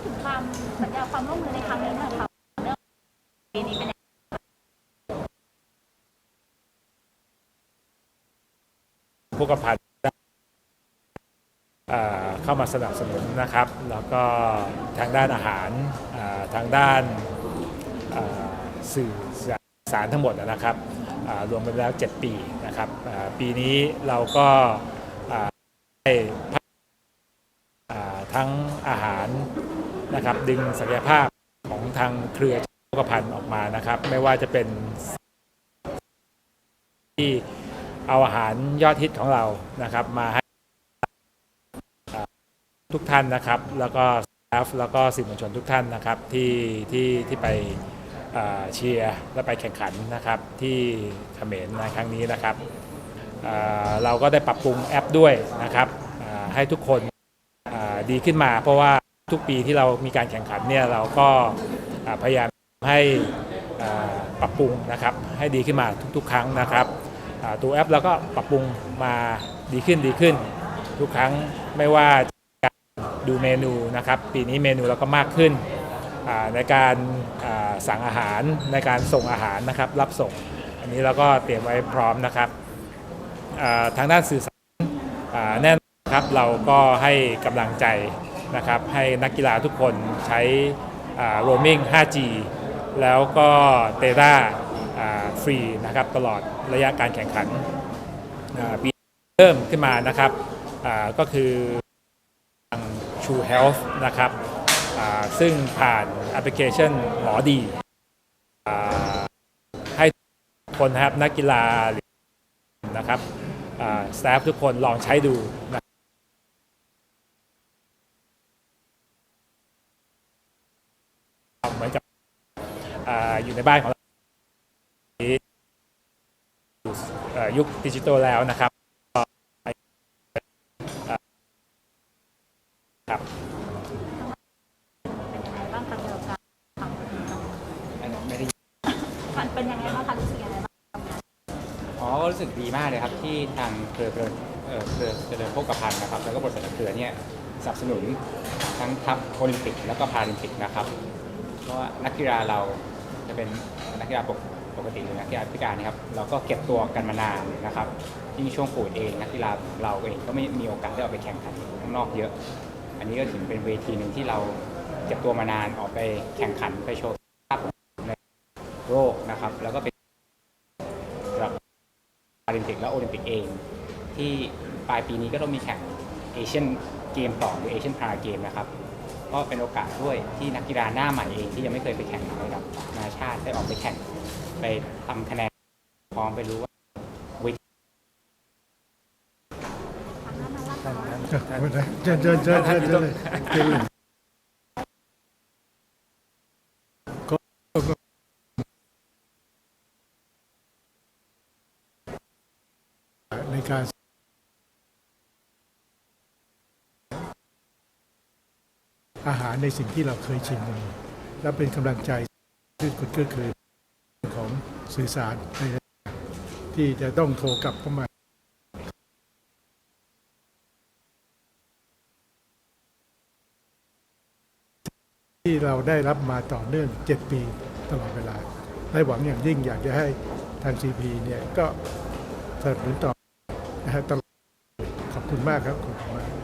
ดถึงความสัญญาความร่วมมือในครั้งนี้หน่อยค่ะเรื่องปีนี้เป็นยังไงผู้กำพันเข้ามาสนับสนุนนะครับ แล้วก็ทางด้านอาหารทางด้านสื่อสารทั้งหมดนะครับรวมกันแล้ว 7 ปีนะครับปีนี้เราก็ได้ ทั้งอาหารนะครับดึงศักยภาพของทางเครือผู้กพันออกมานะครับ ไม่ว่าจะเป็นที่เอาอาหารยอดฮิตของเรานะครับมาให้ทุกท่านนะครับ แล้วก็สตาฟแล้วก็สื่อมวลชนทุกท่านนะครับที่ที่ที่ไปเชียร์และไปแข่งขันนะครับที่เขมรในครั้งนี้นะครับเราก็ได้ปรับปรุงแอปด้วยนะครับให้ทุกคน ดีขึ้นมา เพราะว่าทุกปีที่เรามีการแข่งขันเนี่ยเราก็พยายามให้ปรับปรุงนะครับให้ดีขึ้นมาทุกๆ ครั้งนะครับตัวแอปเราก็ปรับปรุงมาดีขึ้นดีขึ้น ทุกครั้งไม่ว่าการดูเมนูนะครับ ปีนี้เมนูเราก็มากขึ้นในการสั่งอาหารในการส่งอาหารนะครับรับส่ง อันนี้เราก็เตรียมไว้พร้อมนะครับทางด้านสื่อสารแน่น ครับเราก็ให้กำลังใจนะครับให้นักกีฬาทุกคนใช้โรมมิ่ง 5G แล้วก็เตต้าฟรีนะครับตลอดระยะการแข่งขันปีเริ่มขึ้นมานะครับก็คือทาง True Health นะครับซึ่งผ่านแอปพลิเคชันหมอดีอให้คนนะครับนักกีฬาหรือนะครับสตาฟทุกคนลองใช้ดูนะ เหมือนกับอาอยู่ในบ้านของเราเอ่อยุคดิจิทัลแล้วนะครับก็เอ่อครับเป็นยังไงบ้างคะเกี่ยวกับการทำไม่ได้มันเป็นยังไงบ้างคะรู้สึกยังไงบ้างอ๋อก็รู้สึกดีมากเลยครับที่ทางเครือเจริญเอ่อเครือเจริญโภคภัณฑ์นะครับ แล้วก็บริษัทเครือเนี่ยสนับสนุนทั้งทัพโอลิมปิกแล้วก็พาราลิมปิกนะครับเพ ราะว่านักกีฬาเราจะเป็นนักกีฬาปกปกติหรือนักกีฬาพิการนะครับ เราก็เก็บตัวกันมานานนะครับยิ่งช่วงโควิดเองนักกีฬาเราเองก็ไม่มีโอกาสได้ออกไปแข่งขันข้างนอกเยอะ อันนี้ก็ถือเป็นเวทีหนึ่งที่เราเก็บตัวมานานออกไปแข่งขันไปโชว์ภาพในโลกนะครับ แล้วก็เป็นสำหรับพาราลิมปิกและโอลิมปิกเอง ที่ปลายปีนี้ก็ต้องมีแข่งเอเชียนเกมต่อหรือเอเชียนพาราเกมนะครับ ก็เป็นโอกาสด้วยที่นักกีฬาหน้าใหม่เองที่ยังไม่เคยไปแข่งในระดับนานาชาติได้ออกไปแข่งไปทำคะแนนพร้อมไปรู้ว่าวทีเชิญเชิญเชิญเชิญเชิญเลยเชิญเลยในการ อาหารในสิ่งที่เราเคยชินกันและเป็นกำลังใจที่คุณก็คือของสื่อสารในที่จะต้องโทรกลับเข้ามาที่เราได้รับมาต่อเนื่อง 7 ปีตลอดเวลาและหวังอย่างยิ่งอยากจะให้ทาง CP เนี่ยก็สนับสนุนต่อนะฮะตลอดขอบคุณมากครับขอบคุณมาก